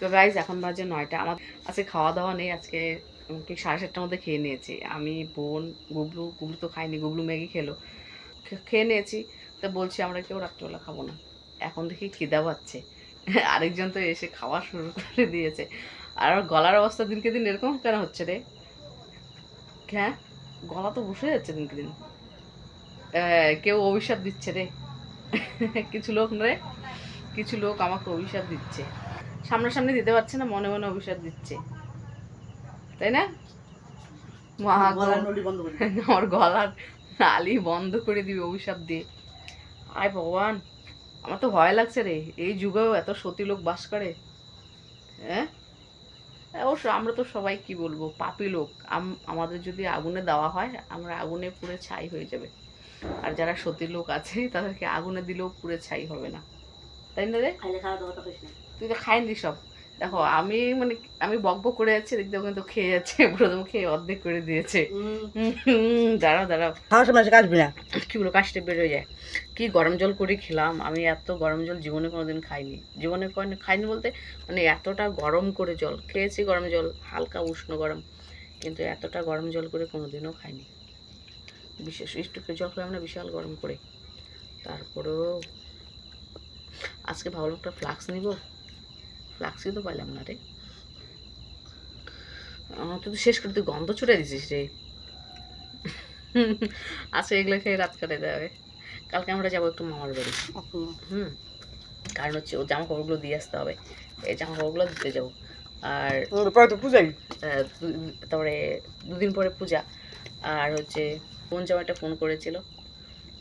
তো গাইজ এখন বাজে নয়টা। আমার আজকে খাওয়া দাওয়া নেই, আজকে ঠিক সাড়ে সাতটার মধ্যে খেয়ে নিয়েছি। আমি, বোন, গুবলু গুবলু তো খাইনি গুবলু ম্যাগি খেলো। খেয়ে নিয়েছি। তো বলছি, আমরা কেউ রাত্রিবেলা খাব না। এখন দেখি খিদা পাচ্ছে। আরেকজন তো এসে খাওয়া শুরু করে দিয়েছে। আর গলার অবস্থা দিনকে দিন এরকম কেন হচ্ছে রে? হ্যাঁ? গলা তো বসে যাচ্ছে দিনকে দিন। কেউ অভিশাপ দিচ্ছে রে। কিছু লোক রে? কিছু লোক আমাকে অভিশাপ দিচ্ছে। সামনাসামনি দিতে পারছে না মনে মনে অভিশাপ দিচ্ছে। তাই না। আমার গলার নালি বন্ধ করে দিবে। অভিশাপ দিয়ে। আয় ভগবান আমার তো ভয় লাগছে রে। এই যুগেও এত সতী লোক বাস করে। হ্যাঁ? অবশ্য আমরা তো সবাই কি বলব পাপি লোক। আম- আমাদের যদি আগুনে দেওয়া হয় আমরা আগুনে পুড়ে ছাই হয়ে যাবে। আর যারা সতী লোক আছে তাদেরকে আগুনে দিলেও পুড়ে ছাই হবে না। তাই না রে? খাইলে খাওয়া দাওয়া তো। তুই তো খাইনি সব। দেখো আমি মানে আমি বক বক করে যাচ্ছি দেখতে কিন্তু খেয়ে যাচ্ছে প্রথম খেয়ে অর্ধেক করে দিয়েছে। দাঁড়াও দাঁড়াও। খাওয়ার সময় এসে না? কি বলো কাশতে বের হয়ে যায়। কি গরম জল করে খেলাম আমি এত গরম জল জীবনে কোনোদিন খাইনি। জীবনে কোনো খাইনি বলতে মানে এতটা গরম করে জল খেয়েছি গরম জল হালকা উষ্ণ গরম কিন্তু এতটা গরম জল করে কোনোদিনও খাইনি। বিশেষ একটু জল খেলাম না বিশাল গরম করে। তারপরেও আজকে ভাবলাম একটা ফ্লাক্স নিব। তো পাইলাম না রে। আমার তো শেষ করে তুই গন্ধ ছুটে দিছিস রে। আচ্ছা এগুলো খেয়ে রাত কাটে দেবে কালকে আমরা যাব একটু মামার বাড়ি। হুম কারণ হচ্ছে ও জামা কাপড়গুলো দিয়ে আসতে হবে। এই জামা কাপড়গুলো দিতে যাব। আর পরে তো পূজাই। দু- তারপরে দুদিন পরে পূজা। আর হচ্ছে ফোন জামাইটা ফোন করেছিল।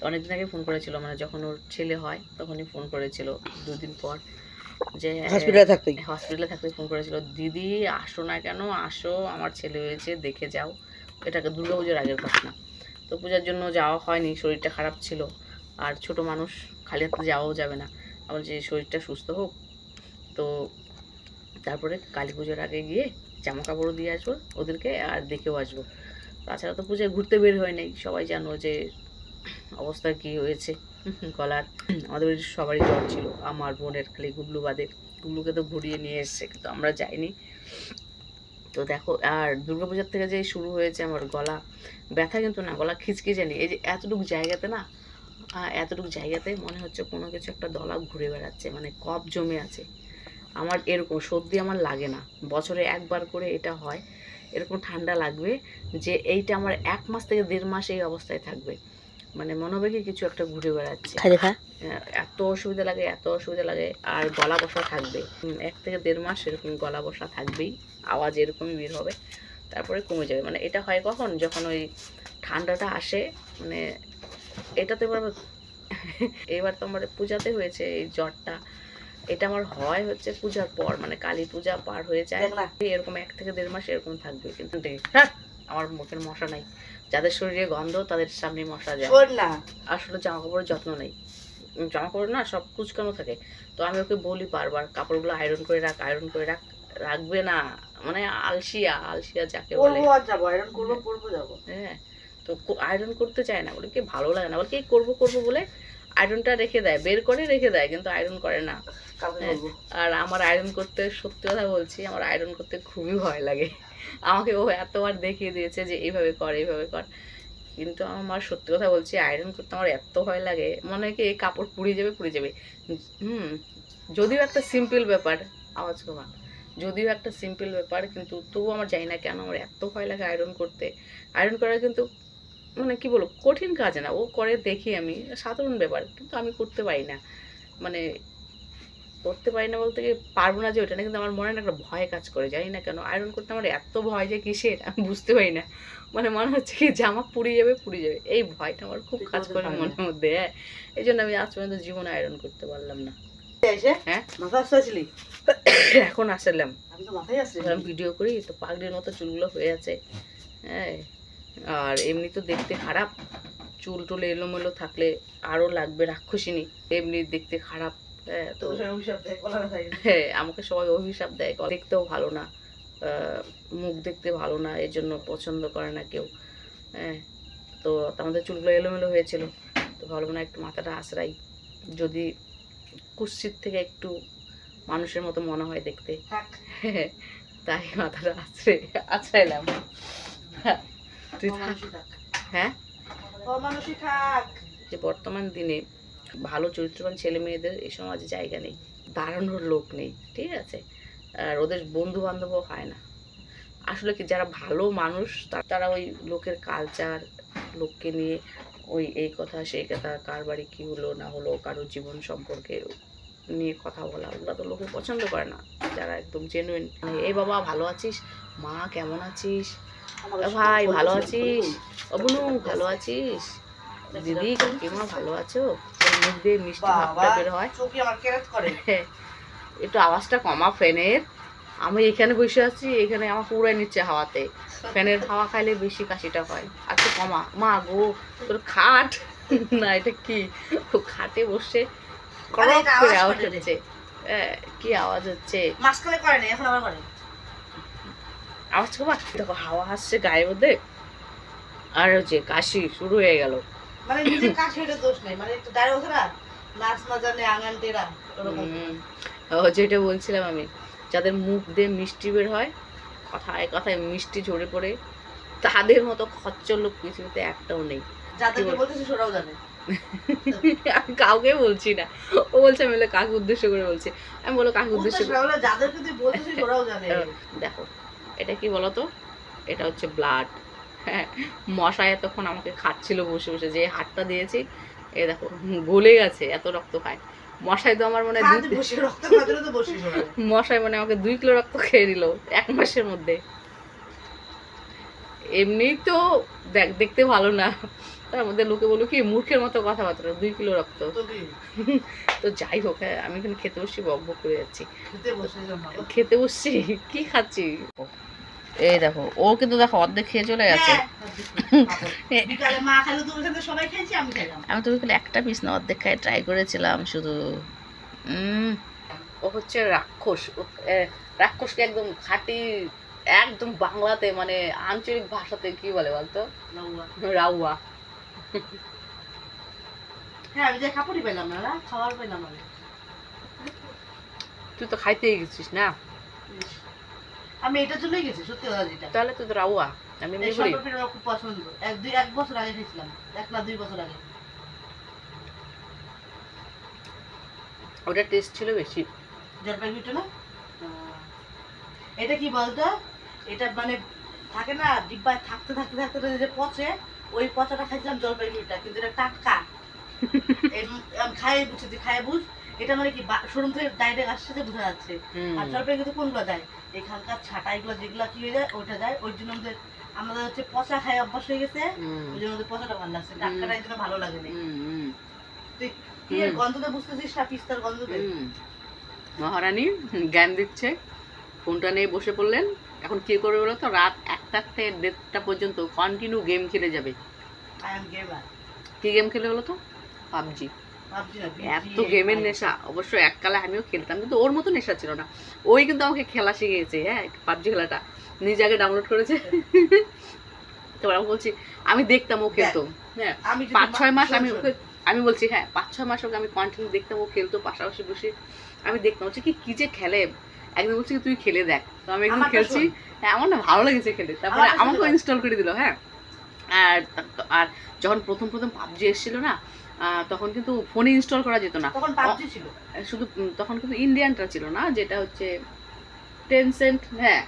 অনেকদিন আগে ফোন করেছিল মানে যখন ওর ছেলে হয় তখনই ফোন করেছিল দুদিন পর। যে হসপিটালে থাকতেই। হসপিটালে থাকতে ফোন করেছিল দিদি আসো না কেন? আসো আমার ছেলে হয়েছে দেখে যাও। এটাকে দুর্গা পুজোর আগের ঘটনা। তো পূজার জন্য যাওয়া হয়নি শরীরটা খারাপ ছিল। আর ছোট মানুষ খালি হাতে যাওয়াও যাবে না। আমার যে শরীরটা সুস্থ হোক। তো তারপরে কালী পুজোর আগে গিয়ে জামা কাপড়ও দিয়ে আসব ওদেরকে আর দেখেও আসব। তাছাড়া তো পূজায় ঘুরতে বের হয় নাই। সবাই জানো যে অবস্থা কি হয়েছে? গলার আমাদের বাড়ির সবারই জ্বর ছিল। আমার বোনের খালি গুবলু বাদে। গুবলুকে তো ঘুরিয়ে নিয়ে এসছে, কিন্তু আমরা যাইনি। তো দেখো, আর দুর্গাপূজার থেকে যে শুরু হয়েছে আমার গলা, ব্যথা কিন্তু না, গলা খিচখিচে নেই। এই যে এতটুকু জায়গাতে না এতটুকু জায়গাতে মনে হচ্ছে কোনো কিছু একটা দলা ঘুরে বেড়াচ্ছে মানে কফ জমে আছে। আমার এরকম সর্দি আমার লাগে না। বছরে একবার করে এটা হয়। এরকম ঠান্ডা লাগবে যে এইটা আমার এক মাস থেকে দেড় মাস এই অবস্থায় থাকবে। মানে মনে হবে কি কিছু একটা ঘুরে বেড়াচ্ছে। এত অসুবিধা লাগে এত অসুবিধা লাগে আর গলা বসা থাকবে এক থেকে দেড় মাস এরকম গলা বসা থাকবেই আওয়াজ এরকমই বের হবে তারপরে কমে যাবে। মানে এটা হয় কখন? যখন ওই ঠান্ডাটা আসে মানে এটা তো এবার এবার তো আমার পূজাতে হয়েছে এই জ্বরটা। এটা আমার হয় হচ্ছে পূজার পর মানে কালী পূজা পার হয়ে যায়। এরকম এক থেকে দেড় মাস এরকম থাকবে কিন্তু। হ্যাঁ। আমার মুখের মশা নাই। যাদের শরীরে গন্ধ তাদের সামনে মশা যায়। না। আসলে জামা কাপড়ের যত্ন নেই। জামা কাপড় না সব কুচকানো থাকে। তো আমি ওকে বলি বারবার কাপড়গুলো আয়রন করে রাখ আয়রন করে রাখ রাখবে না। মানে আলসিয়া আলসিয়া যাকে বলে। করব যাব আয়রন করব পড়ব যাব। হ্যাঁ। তো আয়রন করতে চায় না বলে কি ভালো লাগে না বলে কি করব করব বলে আয়রনটা রেখে দেয়। বের করে রেখে দেয় কিন্তু আয়রন করে না। হ্যাঁ। আর আমার আয়রন করতে সত্যি কথা বলছি আমার আয়রন করতে খুবই ভয় লাগে। আমাকে ও এতবার দেখিয়ে দিয়েছে যে এইভাবে কর এইভাবে কর। কিন্তু আমার সত্যি কথা বলছি আয়রন করতে আমার এত ভয় লাগে। মনে হয় কি এই কাপড় পুড়ে যাবে পুড়ে যাবে। হুম, যদিও একটা সিম্পল ব্যাপার, আওয়াজ কমা যদিও একটা সিম্পল ব্যাপার, কিন্তু তবুও আমার জানি না কেন আমার এত ভয় লাগে আয়রন করতে। আয়রন করা কিন্তু মানে কি বলব, কঠিন কাজ না। ও করে দেখি আমি, সাধারণ ব্যাপার, কিন্তু আমি করতে পারি না। মানে করতে পারি না বলতে কি পারব না যে ওটা না কিন্তু আমার মনে না একটা ভয় কাজ করে জানি না কেন। আয়রন করতে আমার এত ভয় যে কিসের আমি বুঝতে পারি না। মানে মনে হচ্ছে কি জামা পুড়ে যাবে পুড়ে যাবে। এই ভয়টা আমার খুব কাজ করে মনের মধ্যে হ্যাঁ। এই জন্য আমি আজ পর্যন্ত জীবনে আয়রন করতে পারলাম না। হ্যাঁ? এখন আসলাম। ভিডিও করি তো পাগড়ির মতো চুলগুলো হয়ে আছে। হ্যাঁ। আর এমনি তো দেখতে খারাপ। চুল টুল এলোমেলো থাকলে আরও লাগবে রাক্ষসিনী। এমনি দেখতে খারাপ। তো হয়ে গেছে। হ্যাঁ আমাকে সবাই অভিশাপ দেয় দেখতেও ভালো না মুখ দেখতে ভালো না এর জন্য পছন্দ করে না কেউ। হ্যাঁ তো আমাদের চুলগুলো এলোমেলো হয়েছিল তো ভালো না একটু মাথাটা আশ্রাই। যদি কুৎসিত থেকে একটু মানুষের মতো মনে হয় দেখতে। থাক। তাই মাথাটা আছড়ে আছড়াইলাম হ্যাঁ, তুই হ্যাঁ? যে বর্তমান দিনে ভালো চরিত্রবান ছেলে মেয়েদের এই সমাজে জায়গা নেই দাঁড়ানোর লোক নেই ঠিক আছে? আর ওদের বন্ধু বান্ধবও হয় না। আসলে কি যারা ভালো মানুষ তারা ওই লোকের কালচার লোককে নিয়ে ওই এই কথা সেই কথা কার বাড়ি কী হলো না হলো কারোর জীবন সম্পর্কে নিয়ে কথা বলা ওগুলো তো লোকে পছন্দ করে না। যারা একদম জেনুইন এই বাবা ভালো আছিস? মা কেমন আছিস? ভাই ভালো আছিস? অবনু ভালো আছিস? দিদি কাকিমা ভালো আছো? মুখ দিয়ে মিষ্টি ভাবটা বের হয়। চোখে আমার কেরাত করে। একটু আওয়াজটা কমা ফ্যানের। আমি এখানে বসে আছি এখানে আমার উড়াই নিচ্ছে হাওয়াতে। ফ্যানের হাওয়া খাইলে বেশি কাশিটা হয়। আর তো কমা মা গো তোর খাট? না এটা কি? খাটে বসে এটা করে আওয়াজ হচ্ছে। কি আওয়াজ হচ্ছে? মাঝখানে করে না এখন আবার করে। আওয়াজ কমা দেখো হাওয়া আসছে গায়ের মধ্যে। আর হচ্ছে কাশি শুরু হয়ে গেল। মানে কাছে এটা দোষ নেই। মানে একটু দাঁড়িয়ে ওঠে নাচ না জানে আঙান টেরা ওরকম। যেটা বলছিলাম আমি যাদের মুখ দিয়ে মিষ্টি বের হয় কথায় কথায় মিষ্টি ঝরে পড়ে তাদের মতো খচ্চর লোক পৃথিবীতে একটাও নেই। যাদেরকে বলতেছি সেটাও জানে। আমি কাউকে বলছি না। ও বলছে আমি বলে কাকে উদ্দেশ্য করে বলছি? আমি বলো কাকে উদ্দেশ্য হলে যাদেরকে তুই বলতেছিস ওরাও জানে। করে দেখো এটা কি বলতো? এটা হচ্ছে ব্লাড হ্যাঁ মশায় এতক্ষণ আমাকে খাচ্ছিল বসে বসে যে হাতটা দিয়েছি এ দেখো গলে গেছে এত রক্ত খায়। মশাই তো আমার মনে হয় ওরা মশাই মানে আমাকে দুই কিলো রক্ত খেয়ে দিল এক মাসের মধ্যে। এমনি তো দেখ দেখতে ভালো না। তার মধ্যে লোকে বলল কি মূর্খের মতো কথাবার্তা দুই কিলো রক্ত? তো যাই হোক হ্যাঁ, আমি এখানে খেতে বসছি বক বক করে যাচ্ছি। খেতে বসছি? কি খাচ্ছি? এই দেখো ও কিন্তু দেখো অর্ধেক খেয়ে চলে গেছে। হ্যাঁ, খাইছি আমি খাইলাম। আমি তো একটা পিস না অর্ধেক খাই ট্রাই করেছিলাম শুধু। ও হচ্ছে রাক্ষস ও, রাক্ষসকে একদম খাঁটি একদম বাংলাতে মানে আঞ্চলিক ভাষাতে কি বলে বলতো? রাউয়া। হ্যাঁ আমি যে কাপড়ই পেলাম না না খাবার পেলাম আমি। তুই তো খাইতেই গেছিস না। আমি এটার জন্যই গেছি সত্যি কথা যেটা। তাহলে তো রাউয়া আমি এই করি সম্পর্কটা আমার খুব পছন্দ। এক দুই এক বছর আগে খেয়েছিলাম এক না দুই বছর আগে। ওটা টেস্ট ছিল বেশি। জলপাইগুড়িটা না? এটা কি বলতো? এটা মানে থাকে না ডিব্বায় থাকতে থাকতে থাকতে যে পচে ওই পচাটা খাইছিলাম জলপাইগুড়িটা কিন্তু এটা টাটকা। খাই বুঝছি খাই বুঝ। এটা মানে কি শোরুম থেকে ডাইরেক্ট আসছে বোঝা যাচ্ছে। আর জলপাইগুড়িতে কোনগুলো দেয় এখানকার ছাটা এগুলো যেগুলো কি হয়ে যায় ওইটা দেয় ওই জন্য আমাদের আমাদের হচ্ছে পচা খাই অভ্যাস হয়ে গেছে। ওই জন্য আমাদের পচাটা ভালো লাগছে। টাটকাটা এই জন্য ভালো লাগে না। তুই কি এর হুম। গন্ধটা বুঝতেছিস না পিস্তার গন্ধতে। মহারানী জ্ঞান দিচ্ছে। ফোনটা নিয়ে বসে পড়লেন। এখন কি করবে বলো তো রাত একটা থেকে দেড়টা পর্যন্ত কন্টিনিউ গেম খেলে যাবে। আই এম গেমার কি গেম খেলে বলো তো পাবজি। এত গেমের নেশা। অবশ্য এককালে আমিও খেলতাম কিন্তু ওর মতো নেশা ছিল না। ওই কিন্তু আমাকে খেলা শিখিয়েছে হ্যাঁ পাবজি খেলাটা। নিজে আগে ডাউনলোড করেছে। তারপর আমি বলছি আমি দেখতাম ও খেলতো। হ্যাঁ পাঁচ ছয় মাস আমি ওকে আমি বলছি হ্যাঁ পাঁচ ছয় মাস ওকে আমি কন্টিনিউ দেখতাম ও খেলতো পাশাপাশি বসে। আমি দেখতাম হচ্ছে কি কি যে খেলে? একদিন বলছি তুই খেলে দেখ। তো আমি একদিন আমারটা খেলছি। হ্যাঁ আমার না ভালো লেগেছে খেলে। তারপরে আমাকেও ইনস্টল করে দিল হ্যাঁ। আর আর যখন প্রথম প্রথম পাবজি এসেছিল না তখন কিন্তু ফোনে ইনস্টল করা যেত না। তখন পাবজি ছিল। শুধু তখন কিন্তু ইন্ডিয়ানটা ছিল না যেটা হচ্ছে টেনসেন্ট হ্যাঁ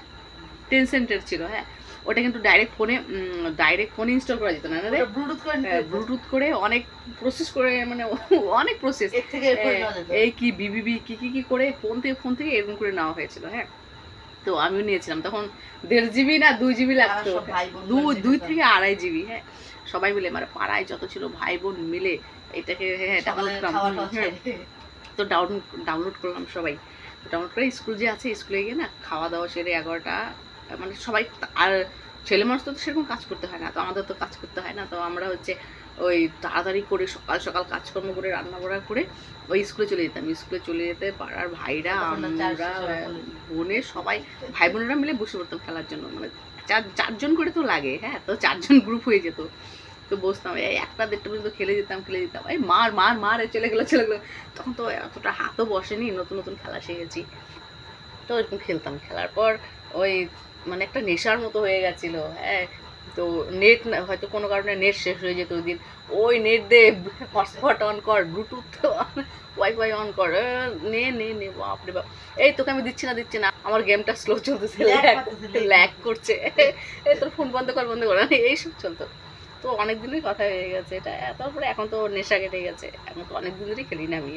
টেনসেন্টের ছিল হ্যাঁ। ওটা কিন্তু ডাইরেক্ট ফোনে ডাইরেক্ট ফোনে ইনস্টল করা যেত না। রে ব্লুটুথ করে নিতে হ্যাঁ। ব্লুটুথ করে অনেক প্রসেস করে মানে অনেক প্রসেস। এই কি বিবিবি কি কি কি করে ফোন থেকে ফোন থেকে এরকম করে নেওয়া হয়েছিল হ্যাঁ। তো আমিও নিয়েছিলাম। তখন দেড় জিবি না দুই জিবি লাগতো। দুই থেকে আড়াই জিবি হ্যাঁ। সবাই মিলে মানে পাড়ায় যত ছিল ভাই বোন মিলে এটাকে হ্যাঁ ডাউনলোড করলাম হ্যাঁ। তো ডাউন ডাউনলোড করলাম সবাই ডাউনলোড করে স্কুল যে আছে স্কুলে গিয়ে না খাওয়া দাওয়া সেরে এগারোটা মানে সবাই আর ছেলে মানুষ তো সেরকম কাজ করতে হয় না তো আমাদের তো কাজ করতে হয় না তো আমরা হচ্ছে ওই তাড়াতাড়ি করে সকাল সকাল কাজকর্ম করে রান্না বাড়া করে ওই স্কুলে চলে যেতাম স্কুলে চলে যেতে পাড়ার ভাইরা আমরা বলে। বোনের সবাই ভাই বোনেরা মিলে বসে পড়তাম খেলার জন্য মানে চার, চারজন করে তো লাগে হ্যাঁ? তো চারজন গ্রুপ হয়ে যেত। তো বসতাম, এই একটা দেড়টা পর্যন্ত খেলে যেতাম খেলে যেতাম। এই মার মার মার চলে গেলো চলে গেলো। তখন তো এতটা হাতও বসেনি, নতুন নতুন খেলা শিখেছি। তো এরকম খেলতাম, খেলার পর ওই মানে একটা নেশার মতো হয়ে গেছিল হ্যাঁ? তো নেট না হয়তো কোনো কারণে নেট শেষ হয়ে যেত ওই দিন। ওই নেট দিয়ে হটস্পট অন কর ব্লুটুথ ওয়াইফাই অন কর। নে নে নে বাপরে বাপ। এই তোকে আমি দিচ্ছি না দিচ্ছি না। আমার গেমটা স্লো চলতেছে ল্যাগ করছে। এই তোর ফোন বন্ধ কর বন্ধ কর। এইসব চলতো। তো অনেক দিনই কথা হয়ে গেছে এটা তারপরে এখন তো নেশা কেটে গেছে। এখন তো অনেক দিন ধরেই খেলি না আমি।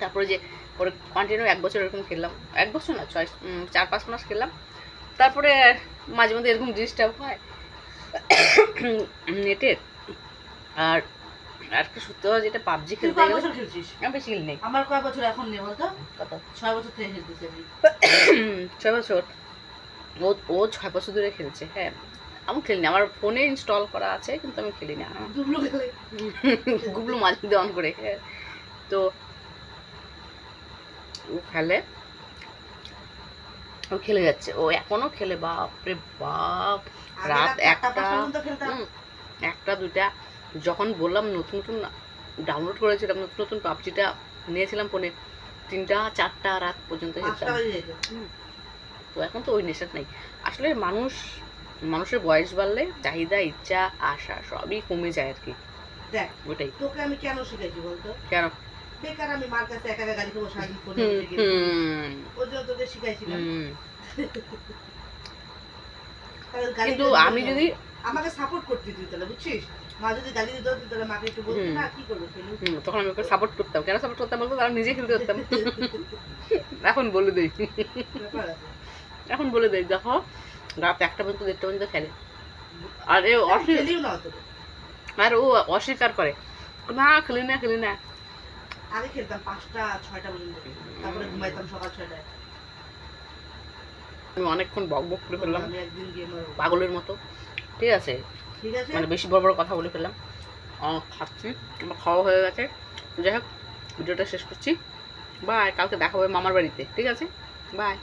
তারপরে যে পরে কন্টিনিউ এক বছর এরকম খেললাম। এক বছর না ছয় চার পাঁচ মাস খেললাম। তারপরে মাঝে মধ্যে এরকম ডিস্টার্ব হয়। নেটের আর আর কি সত্যি কথা যেটা পাবজি খেলতে গেলে আমি বেশি খেলি নেই। আমার কয় বছর এখন নেই বলতো? কত? ছয় বছর থেকে খেলতেছি আমি। ছয় বছর? ও ও ছয় বছর ধরে খেলছে হ্যাঁ। আমি খেলি না আমার ফোনে ইনস্টল করা আছে কিন্তু আমি খেলি না। দুবলো খেলে। গুগলো মাঝে মধ্যে অন করে হ্যাঁ। তো ও খেলে। ও খেলে যাচ্ছে। ও এখনও খেলে বাপ রে বাপ। রাত একটা একটা দুইটা যখন বললাম নতুন নতুন ডাউনলোড করেছিলাম নতুন নতুন পাবজিটা নিয়েছিলাম ফোনে তিনটা চারটা রাত পর্যন্ত খেলতাম। তো এখন তো ওই নেশা নাই। আসলে মানুষ মানুষের বয়স বাড়লে চাহিদা ইচ্ছা আশা সবই কমে যায় আর কি। দেখ ওটাই। তোকে আমি কেন শিখাইছি বলতো? কেন? বেকার আমি মার কাছে একা একা গাড়ি সারাদিন। হুম, ওই জন্য তোকে শিখাইছিলাম। কিন্তু আমি যদি আমাকে সাপোর্ট করতি তুই তাহলে বুঝছিস? মা যদি গালি দিত তাহলে মাকে একটু বলতি না কি করব তখন আমি ওকে সাপোর্ট করতাম। কেন সাপোর্ট করতাম বলতো? নিজে খেলতে করতাম এখন বলে দেই। এখন বলে দেই দেখো রাত একটা পর্যন্ত দেড়টা পর্যন্ত খেলে। আর এ আর ও অস্বীকার করে। না খেলি না খেলি না। আগে খেলতাম পাঁচটা ছয়টা পর্যন্ত। তারপরে ঘুমাইতাম সকাল ছয়টায়। আমি অনেকক্ষণ বক বক করে ফেললাম, পাগলের মতো। ঠিক আছে? ঠিক আছে মানে বেশি বড় বড় কথা বলে ফেললাম। খাচ্ছি, আমার খাওয়া হয়ে গেছে। যাই হোক, ভিডিওটা শেষ করছি। বাই কালকে দেখা হবে মামার বাড়িতে। ঠিক আছে? বাই